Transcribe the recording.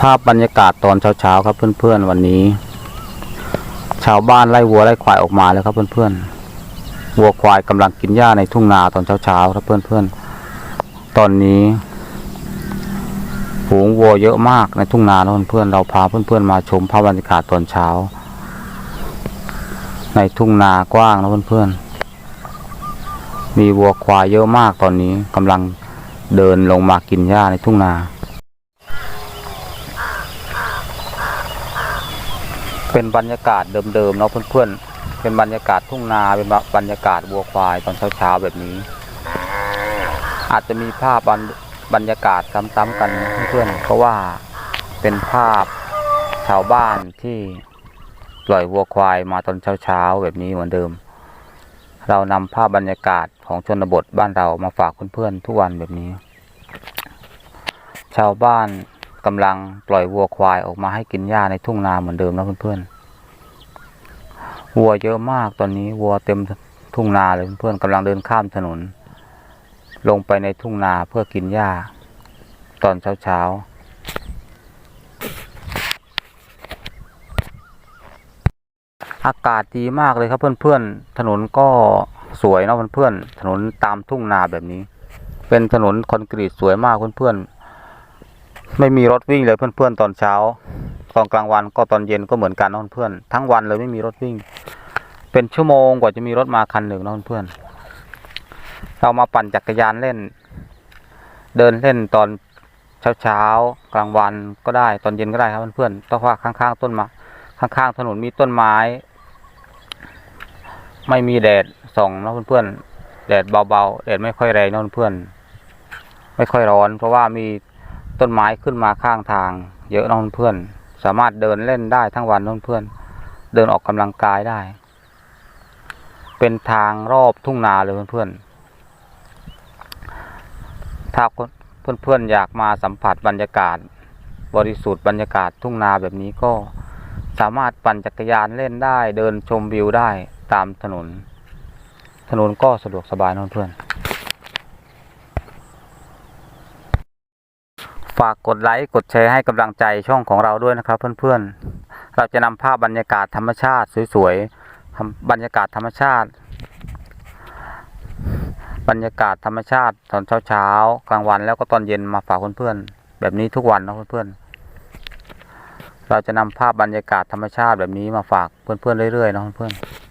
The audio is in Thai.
ภาพบรรยากาศตอนเช้าๆครับเพื่อนๆวันนี้ ชาวบ้านไล่วัวไล่ควายออกมาแล้วครับเพื่อนๆวัวควายกำลังกินหญ้าในทุ่งนาตอนเช้าๆครับเพื่อนๆตอนนี้ฝูงวัวเยอะมากในทุ่งนาแล้วเพื่อนๆเราพาเพื่อนๆมาชมภาพบรรยากาศตอนเช้า ในทุ่งนากว้างนะเพื่อนๆมีวัวควายเยอะมากตอนนี้กำลังเดินลงมากินหญ้าในทุ่งนา เป็นบรรยากาศเดิมๆเนาะเพื่อนๆ เป็นบรรยากาศทุ่งนา เป็นบรรยากาศวัวควายตอนเช้าๆแบบนี้ อาจจะมีภาพบรรยากาศซ้ำๆกันเพื่อนๆ เพราะว่าเป็นภาพชาวบ้านที่ปล่อยวัวควายมาตอนเช้าๆแบบนี้เหมือนเดิม เรานำภาพบรรยากาศของชนบทบ้านเรามาฝากเพื่อนๆทุกวันแบบนี้ ชาวบ้าน กำลังปล่อยวัวควายออกมาให้กินหญ้าในทุ่งนาเหมือนเดิมนะเพื่อนๆวัวเยอะมากตอนนี้วัวเต็มทุ่งนาเลยเพื่อนๆกำลังเดินข้ามถนน ลงไปในทุ่งนาเพื่อกินหญ้า ตอนเช้าๆอากาศดีมากเลยครับเพื่อนๆ ถนนก็สวยเนาะเพื่อนๆ ถนนตามทุ่งนาแบบนี้ เป็นถนนคอนกรีตสวยมากเพื่อนๆ ไม่มีรถวิ่งเลยเพื่อนๆตอนเช้า ตอนกลางวันก็ตอนเย็นก็เหมือนกันนะเพื่อนทั้งวันเลยไม่มีรถวิ่ง เป็นชั่วโมงกว่าจะมีรถมาคันหนึ่งนะเพื่อน เรามาปั่นจักรยานเล่น เดินเล่นตอนเช้าๆกลางวันก็ได้ตอนเย็นก็ได้ครับเพื่อนๆต้องว่าข้างๆต้นไม้ข้างๆถนนมีต้นไม้ ไม่มีแดดส่องนะเพื่อนๆแดดเบาๆแดดไม่ค่อยแรงนะเพื่อนๆไม่ค่อยร้อน เพราะว่ามี ต้นไม้ขึ้นมาข้างทาง เยอะนะเพื่อน สามารถเดินเล่นได้ทั้งวันนะเพื่อน เดินออกกำลังกายได้ เป็นทางรอบทุ่งนาเลยเพื่อนๆถ้าเพื่อนๆอยากมาสัมผัสบรรยากาศ บริสุทธิ์บรรยากาศทุ่งนาแบบนี้ก็สามารถปั่นจักรยานเล่นได้ เดินชมวิวได้ตามถนน ถนนก็สะดวกสบายนะเพื่อน ฝากกดไลค์กดแชร์ให้กำลังใจช่องของเราด้วยนะครับเพื่อนๆ เราจะนำภาพบรรยากาศธรรมชาติสวยๆบรรยากาศธรรมชาติ บรรยากาศธรรมชาติตอนเช้าๆกลางวันแล้วก็ตอนเย็นมาฝากเพื่อนๆแบบนี้ทุกวันนะเพื่อนๆ เราจะนำภาพบรรยากาศธรรมชาติแบบนี้มาฝากเพื่อนๆเรื่อยๆนะเพื่อนๆ